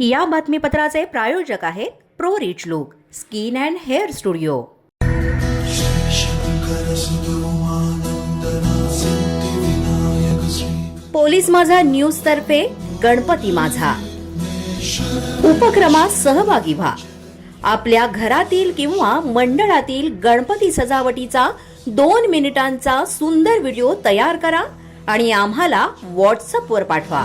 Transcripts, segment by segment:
या बातमीपत्राचे प्रायोजक आहेत pro rich look skin and hair studio. Police Majha news तर्फे गणपती माझा. उपक्रमात सहभागी व्हा. आपल्या घरातील किंवा मंडळातील गणपती सजावटीचा दोन मिनिटांचा सुंदर व्हिडिओ तयार करा आणि आम्हाला व्हॉट्सअपवर पाठवा.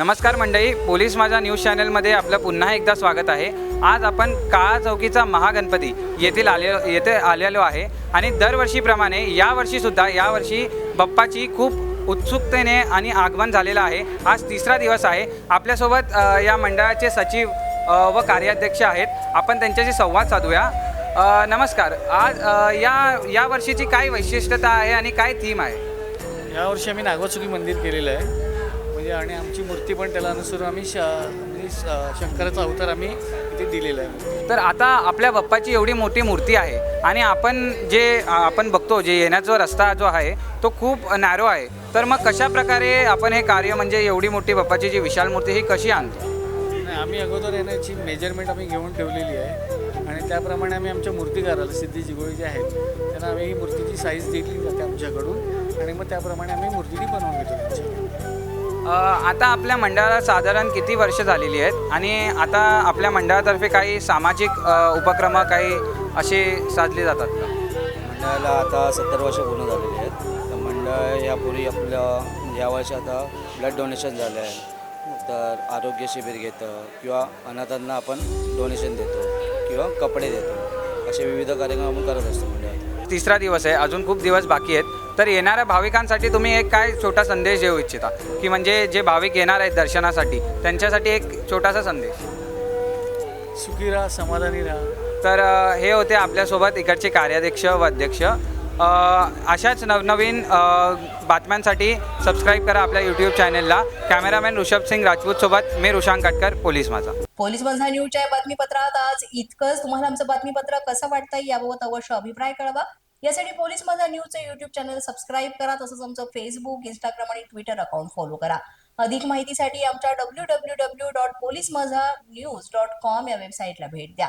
नमस्कार मंडळी पोलीस माझा न्यूज चॅनलमध्ये आपलं पुन्हा एकदा स्वागत आहे. आज आपण काळा चौकीचा महागणपती येथील आले येथे आलेलो आहे आणि दरवर्षीप्रमाणे यावर्षीसुद्धा यावर्षी बाप्पाची खूप उत्सुकतेने आणि आगमन झालेलं आहे. आज तिसरा दिवस आहे. आपल्यासोबत या मंडळाचे सचिव व कार्याध्यक्ष आहेत. आपण त्यांच्याशी संवाद साधूया. नमस्कार. आज या या वर्षीची काय वैशिष्ट्यता आहे आणि काय थीम आहे? यावर्षी आम्ही नागवचुकी मंदिर केलेलं आहे. म्हणजे आणि आमची मूर्ती पण त्याला अनुसरून आम्ही श म्हणजे शंकराचा अवतार आम्ही इथे दिलेला आहे. तर आता आपल्या बाप्पाची एवढी मोठी मूर्ती आहे आणि आपण जे आपण बघतो जे येण्याचा रस्ता जो आहे तो खूप नॅरो आहे. तर मग कशा प्रकारे आपण हे कार्य म्हणजे एवढी मोठी बाप्पाची जी विशाल मूर्ती ही कशी आणतो? आणि आम्ही अगोदर येण्याची मेजरमेंट आम्ही घेऊन ठेवलेली आहे. आणि त्याप्रमाणे आम्ही आमच्या मूर्तीकाराला सिद्धी जिगोळी जे आहेत त्यांना आम्ही ही मूर्तीची साईज दिली जाते आमच्याकडून. आणि मग त्याप्रमाणे आम्ही मूर्ती बनवून घेतो आता आपल्या मंडळाला साधारण किती वर्ष झालेली आहेत? आणि आता आपल्या मंडळातर्फे काही सामाजिक उपक्रम काही असे साधले जातात का? मंडळाला आता सत्तर वर्ष पूर्ण झालेली आहेत. तर मंडळ यापूर्वी आपलं यावर्षी आता ब्लड डोनेशन झालं आहे तर आरोग्य शिबिर घेतं किंवा अनाथांना आपण डोनेशन देतो किंवा कपडे देतो. असे विविध कार्यक्रम आपण करत असतो मंडळात. तिसरा दिवस आहे अजून खूप दिवस बाकी आहेत. तर येणाऱ्या भाविकांसाठी तुम्ही एक काय छोटा संदेश देऊ इच्छिता? की म्हणजे जे भाविक येणार आहेत दर्शनासाठी त्यांच्यासाठी एक छोटासा संदेश. सुखी राहा समाधानी राहा. तर अ, हे होते आपल्यासोबत इकडचे कार्याध्यक्ष व अध्यक्ष. अशाच नवनवीन बातम्यांसाठी सबस्क्राईब करा आपल्या यूट्यूब चॅनेलला कॅमेरामॅन ऋषभ सिंग राजपूतसोबत मी रुशांक कटकर पोलीस माझा. पोलीस माझा न्यूजच्या बातमीपत्रात आज इतकंच. तुम्हाला आमचं बातमीपत्र कसं वाटतंय याबाबत अवश्य अभिप्राय कळवा. यासाठी पोलीस माझा न्यूजचं युट्यूब चॅनल सबस्क्राईब करा तसंच आमचं फेसबुक इंस्टाग्राम आणि ट्विटर अकाउंट फॉलो करा. अधिक माहितीसाठी आमच्या W W W dot police Majha news dot com या वेबसाईटला भेट द्या.